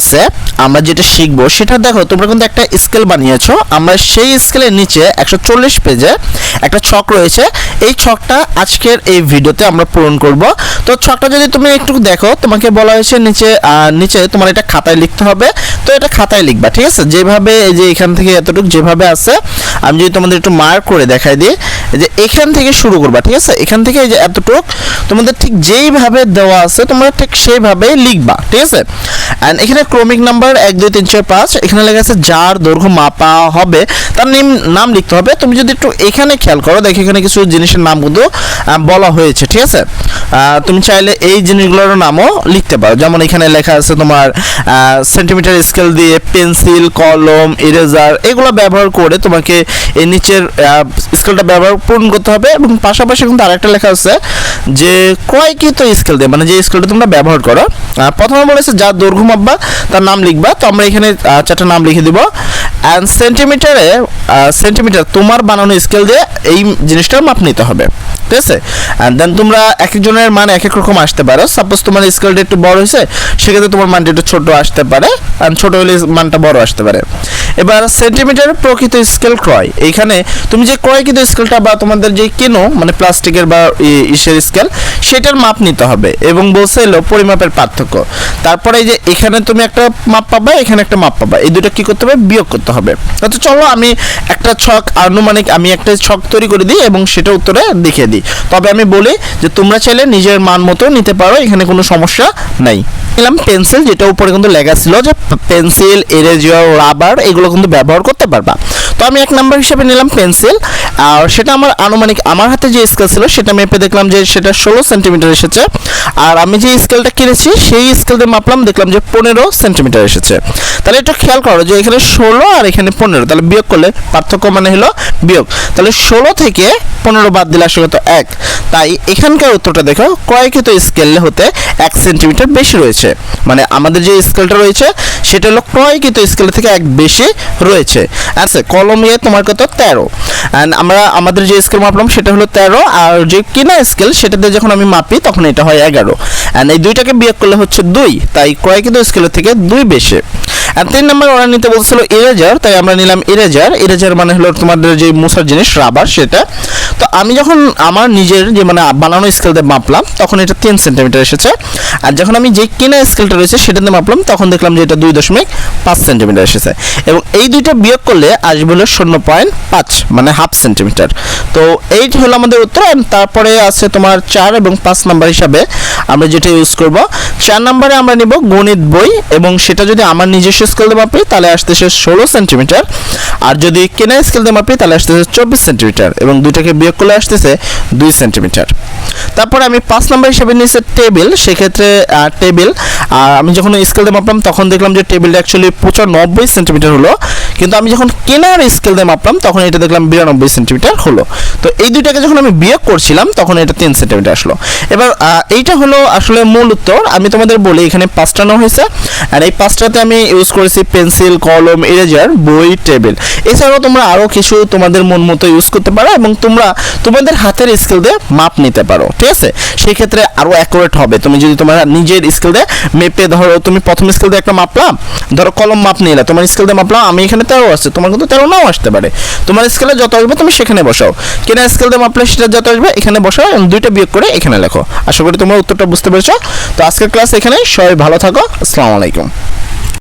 আছে, আমরা যেটা শিখব সেটা দেখো, তোমরা কিন্তু একটা স্কেল বানিয়েছো, আমরা সেই স্কেলের নিচে একশো চল্লিশ পেজে একটা ছক রয়েছে, এই ছকটা আজকের এই ভিডিওতে আমরা পূরণ করব। তো ছকটা যদি তুমি একটু দেখো, তোমাকে বলা হয়েছে নিচে নিচে তোমার এটা খাতায় লিখতে হবে, তো এটা খাতায় লিখবা, ঠিক আছে? যেভাবে এই যে এখান থেকে এতটুকু যেভাবে আছে, আমি যদি তোমাদের একটু মার্ক করে দেখাই দিই যে এখান থেকে শুরু করবা, ঠিক আছে? এখান থেকে এই যে এতটুক, তোমাদের ঠিক যেইভাবে দেওয়া আছে, তোমরা ঠিক সেইভাবেই লিখবা, ঠিক আছে? অ্যান্ড এখানে ক্রমিক নাম্বার এক, দুই, তিন, চার, পাঁচ, এখানে লেখা আছে যার দৈর্ঘ্য মাপা হবে, তার নেম, নাম লিখতে হবে। তুমি যদি একটু এখানে খেয়াল করো, দেখো এখানে কিছু জিনিসের নাম কিন্তু বলা হয়েছে, ঠিক আছে? তুমি চাইলে এই জিনিসগুলোর নামও লিখতে পারো। যেমন এখানে লেখা আছে তোমার সেন্টিমিটার স্কেল দিয়ে পেন্সিল কলম ইরেজার এগুলো ব্যবহার করে তোমাকে এই নিচের স্কেলটা ব্যবহার পূরণ করতে হবে এবং পাশাপাশি কিন্তু আরেকটা লেখা আছে যে ক্রয়কৃত স্কেল দিয়ে মানে যে স্কেলটা তোমরা ব্যবহার করো। প্রথমে বলেছে যার দৈর্ঘ্য মাপবা, তার নাম লিখবা। তো আমরা এখানে চারটা নাম লিখে দিব। অ্যান্ড সেন্টিমিটারে সেন্টিমিটার তোমার বানানো স্কেল দিয়ে এই জিনিসটার মাপ নিতে হবে। ঠিক আছে অ্যান্ড দেন তোমরা এক একজনের মান এক এক রকম আসতে পারো। সাপোজ তোমার স্কেলটা একটু বড় হয়েছে, সেক্ষেত্রে তোমার মানটা একটু ছোট আসতে পারে। অ্যান্ড ছোট হলে মানটা বড় আসতে পারে। এবার সেন্টিমিটার প্রকৃত স্কেল ক্রয়। এইখানে তুমি যে ক্রয় ক্রয়কৃত স্কেলটা বা তোমাদের যে কেনো মানে প্লাস্টিকের বা ইসের স্কেল, সেটার মাপ নিতে হবে এবং বলছে এলো পরিমাপের পার্থক্য। তারপরে এই যে এখানে তুমি একটা মাপ পাবা, এখানে একটা মাপ পাবা। এই দুটো কি করতে হবে? বিয়োগ করতে হবে। তো চলো আমি একটা ছক আনুমানিক, আমি একটা ছক তৈরি করে দিই এবং সেটা উত্তরে দেখিয়ে দিই। তবে আমি বলি যে তোমরা চাইলে নিজের মান মতো নিতে পারো, এখানে কোনো সমস্যা নাই। নিলাম পেন্সিল যেটা উপরে কিন্তু লেখা ছিল যে পেন্সিল এরেজার রাবার এগুলো কিন্তু ব্যবহার করতে পারবা। তো আমি এক নাম্বার হিসেবে নিলাম পেন্সিল আর সেটা আমার আনুমানিক আমার হাতে যে স্কেল ছিল সেটা মেপে দেখলাম যে সেটা ষোলো সেন্টিমিটার এসেছে। আর আমি যে স্কেলটা কিনেছি সেই স্কেল দিয়ে মাপলাম, দেখলাম যে পনেরো সেন্টিমিটার এসেছে। তাহলে একটু খেয়াল করো যে এখানে ষোলো আর এখানে পনেরো, তাহলে বিয়োগ করলে পার্থক্য মানে হলো বিয়োগ। তাহলে ষোলো থেকে পনেরো বাদ দিলে আসলে তো এক। তাই এখানকার উত্তরটা দেখো, ক্রয়কৃত স্কেল হতে এক সেন্টিমিটার বেশি রয়েছে। মানে আমাদের যে স্কেলটা রয়েছে, সেটা হলো ক্রয়কৃত স্কেল থেকে এক বেশি রয়েছে। আচ্ছা কলমিয়ে তোমার কত? তেরো। অ্যান্ড আমরা, আমাদের যে স্কেল মাপলাম সেটা হলো তেরো, আর যে কিনা স্কেল সেটাতে যখন আমি মাপি তখন এটা হয় এগারো। অ্যান্ড এই দুইটাকে বিয়োগ করলে হচ্ছে দুই, তাই ক্রয়কৃত স্কেলের থেকে দুই বেশি। আর তিন নম্বর ওরা নিতে বলছিল ইরেজার তাই আমরা নিলাম ইরেজার ইরেজার মানে হলো তোমাদের যে মুসার জিনিস রাবার সেটা। তো আমি যখন আমার নিজের যে মানে বানানো স্কেল দিয়ে মাপলাম, তখন এটা তিন সেন্টিমিটার এসেছে। আর যখন আমি যে কেনা স্কেলটা রয়েছে সেটাতে মাপলাম, তখন দেখলাম যে এটা দুই দশমিক পাঁচ সেন্টিমিটার এসেছে। এবং এই দুইটা বিয়োগ করলে আসবে হলো শূন্য পয়েন্ট পাঁচ মানে হাফ সেন্টিমিটার তো এইটি হলো আমাদের উত্তর তারপরে আছে তোমার চার এবং পাঁচ নাম্বার হিসাবে। আমরা যেটা ইউজ করব, চার নম্বরে আমরা নিব গণিত বই এবং সেটা যদি আমার নিজস্ব স্কেল দিয়ে মাপি, তাহলে আসতেছে ষোলো সেন্টিমিটার আর যদি কেনা স্কেল দিয়ে মাপি, তাহলে আসতেছে চব্বিশ সেন্টিমিটার এবং দুইটাকে বিয়োগ করলে আসতেছে দুই সেন্টিমিটার তারপরে আমি পাঁচ নম্বর হিসেবে নিয়েছি টেবিল সেক্ষেত্রে টেবিল আর আমি যখন স্কেল দিয়ে মাপলাম, তখন দেখলাম যে টেবিলটা অ্যাকচুয়ালি পঁচানব্বই সেন্টিমিটার হলো। কিন্তু আমি যখন কেনার স্কেল দিয়ে মাপলাম, তখন এটা দেখলাম বিরানব্বই সেন্টিমিটার হলো। তো এই দুইটাকে যখন আমি বিয়োগ করছিলাম, তখন এটা তিন সেন্টিমিটার আসলো। এবার এইটা হলো আসলে মূল উত্তর। আমি তোমাদের বলি, এখানে পাঁচটা নেওয়া হয়েছে। আর এই পাঁচটাতে আমি ইউজ করেছি পেন্সিল কলম ইরেজার বই টেবিল এছাড়াও তোমরা আরও কিছু তোমাদের মন মতো ইউজ করতে পারো এবং তোমরা তোমাদের হাতের স্কেল দিয়ে মাপ নিতে পারো, ঠিক আছে? সেই ক্ষেত্রে আরও অ্যাকুরেট হবে। তুমি যদি তোমার নিজের স্কেল দিয়ে মেপে ধরো, তুমি প্রথম স্কেল দিয়ে একটা মাপলাম ধরো কলম মাপ নিলে, তোমার স্কেল দিয়ে মাপলাম আমি এখানে তেরো আসছে তোমার কিন্তু তেরো নাও আসতে পারে। তোমার স্কেলে যত আসবে তুমি সেখানে বসাও। কেনা স্কেল দিয়ে মাপলে সেটা যত আসবে, এখানে বসো এবং দুইটা বিয়োগ করে এখানে লেখো। আশা করি তোমরা উত্তরটা বুঝতে পেরেছ। তো আজকের ক্লাস এখানে, সবাই ভালো থাকো। আসসালামু আলাইকুম।